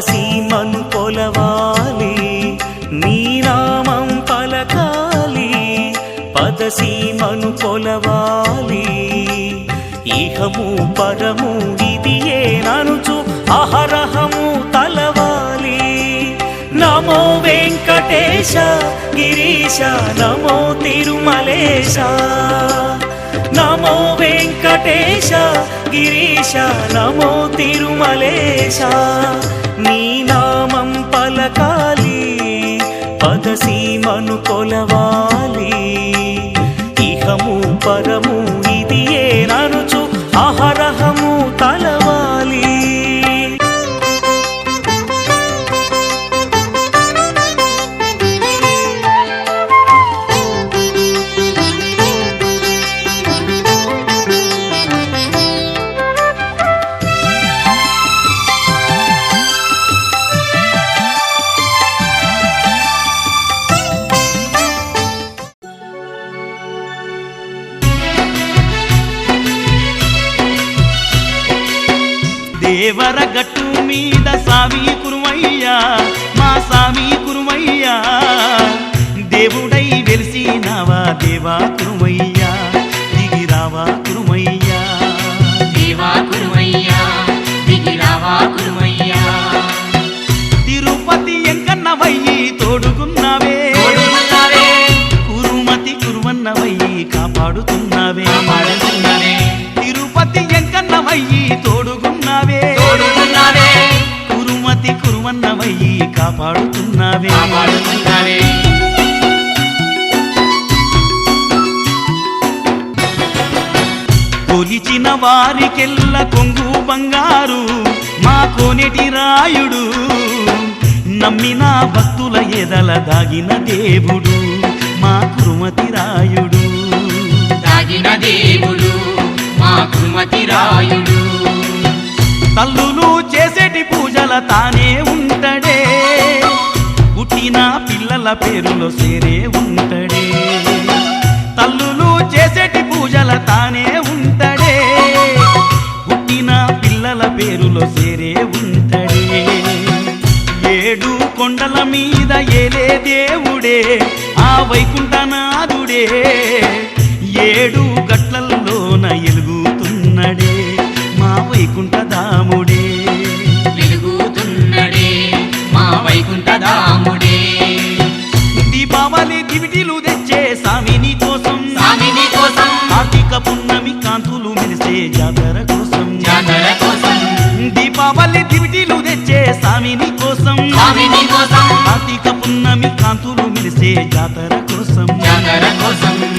సీమను కొలవాలి నీ నామం పలకాలి పదసీమను కొలవాలి. ఇహము పరము ఇది ఏ ననుచు అహరహము తలవాలి. నమో వెంకటేశ గిరీశ నమో తిరుమలేశ. నమో వెంకటేశ గిరీశ నమో తిరుమలేశ. నీ నామం పలకాలి పదసీమను కొలవాలి. ఇహము పరము ఇది ఏ ఆహార దేవర గట్టు మీద సామి కురుమయ్యా? మా సామి కురుమయ్యా? దేవుడై వెలిసినావా దేవా కురుమయ్యా? కాపాడుతున్నావే. కాపాడుతున్నావే. కొలిచిన వారికెల్ల కొంగు బంగారు మా కోనేటి రాయుడు నమ్మిన భక్తుల ఎదల దాగిన దేవుడు మా కురుమతి రాయుడు. దాగిన దేవుడు మా కురుమతి రాయుడు. తల్లులు చేసేటి పూజల తానే ఉంటడే. పుట్టిన పిల్లల పేరులో సేరే ఉంటడే. తల్లులు చేసేటి పూజల తానే ఉంటడే. పుట్టిన పిల్లల పేరులో సేరే ఉంటడే. ఏడు కొండల మీద ఏలే దేవుడే ఆ వైకుంఠనాథుడే. దీపావళి దివిటీలు తెచ్చే స్వామిని కోసం. కార్తీక పున్నమి కాంతులు మెరిసే జాతర కోసం. జాతర కోసం.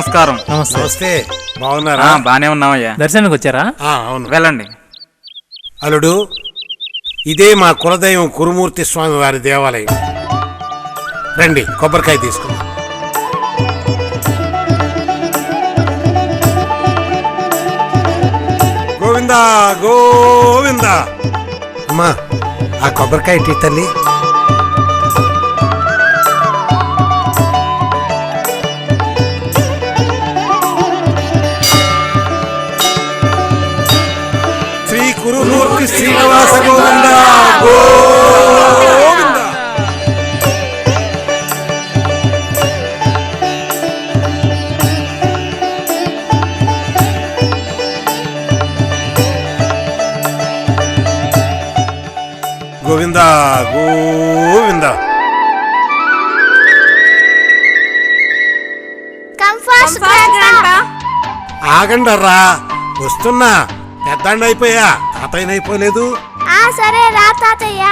నమస్కారం. నమస్తే. ఆ, బాగున్నారా? బానే ఉన్నామయ్యా దర్శనానికి వచ్చారా? ఆ, అవును. వెళ్ళండి. అల్లుడు ఇదే మా కులదైవం కురుమూర్తి స్వామి వారి దేవాలయం. రండి కొబ్బరికాయ తీసుకుందాం. గోవిందా గోవిందా. అమ్మా ఆ కొబ్బరికాయ ఇట్టి తల్లి. శ్రీనివాస గోవింద గోవింద. గోవింద ఆగండరా వస్తున్నా పెద్దండి అయిపోయా తాతయ్యనైపోలేదు ఆ సరే రా తాతయ్య.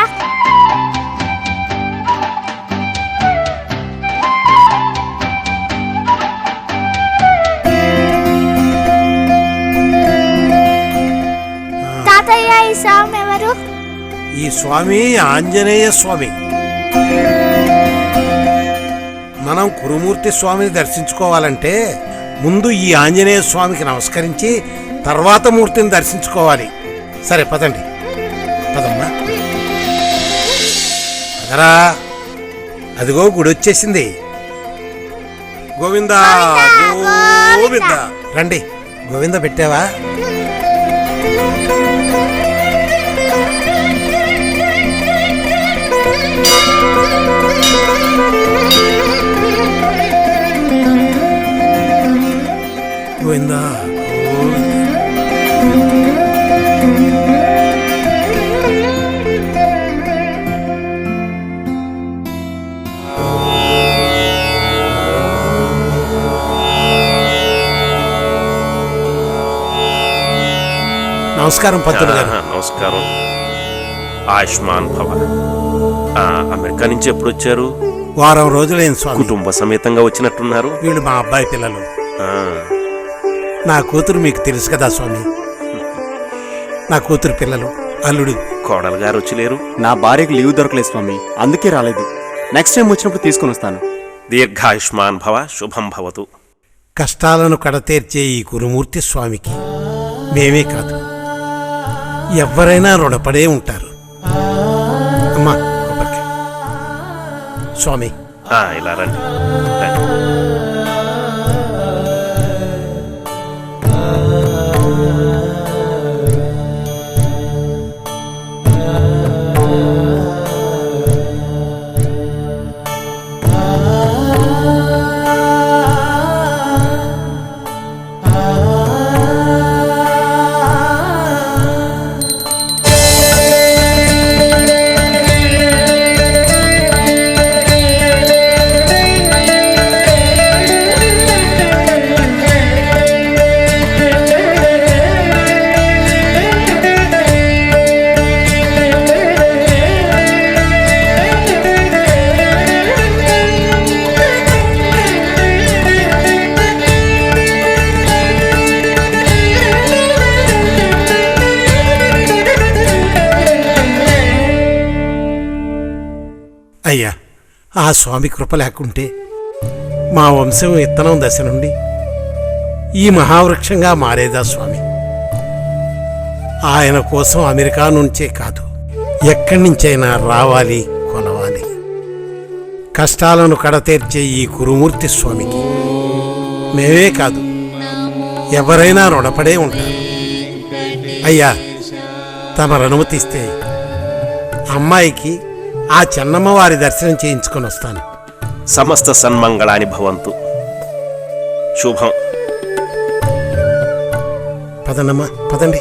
తాతయ్య ఈ సామ్ ఎవరు? ఈ స్వామి ఆంజనేయ స్వామి. మనం కురుమూర్తి స్వామిని దర్శించుకోవాలంటే ముందు ఈ ఆంజనేయ స్వామికి నమస్కరించి తర్వాత మూర్తిని దర్శించుకోవాలి. సరే పదండి. పదమ్మా. పదరా. అదిగో గుడి వచ్చేసింది గోవింద. గోవింద. రండి. గోవింద పెట్టావా? గోవింద గోవింద. నమస్కారం పంతులు గారు. నమస్కారం. ఆయుష్మాన్ భవ ఆ, అమెరికా నుంచి ఎప్పుడు వచ్చారు? వారం రోజులైన స్వామి. కుటుంబ సమేతంగా వచ్చినట్టున్నారు? వీళ్ళు మా అబ్బాయి పిల్లలు. ఆ, నా కూతురు మీకు తెలుసు కదా స్వామి. నా కూతురు పిల్లలు అల్లుడు. కోడలు గారు వచ్చి లేరు? నా భార్యకు లీవ్ దొరకలేదు స్వామి. అందుకే రాలేదు. నెక్స్ట్ టైం వచ్చినప్పుడు తీసుకొని వస్తాను. దీర్ఘాయుష్మాన్ భవ శుభం భవతు. కష్టాలను కడతీర్చే ఈ గురుమూర్తి స్వామికి మేమే కాదు. ఎవరైనా రుణపడే ఉంటారు. అమ్మా స్వామి. ఇలా రండి. అయ్యా ఆ స్వామి కృప లేకుంటే మా వంశం ఇత్తనం దశ నుండి ఈ మహావృక్షంగా మారేదా స్వామి? ఆయన కోసం అమెరికా నుంచే కాదు ఎక్కడి నుంచైనా రావాలి కొనవాలి కష్టాలను కడతీర్చే ఈ గురుమూర్తి స్వామికి మేమే కాదు ఎవరైనా రుణపడే ఉంటారు. అయ్యా తమరు అనుమతిస్తే అమ్మాయికి ఆ చెన్నమ్మ వారి దర్శనం చేయించుకొని వస్తాను. సమస్త సన్మంగళాని భవంతు. శుభం. పదండమ్మా పదండి.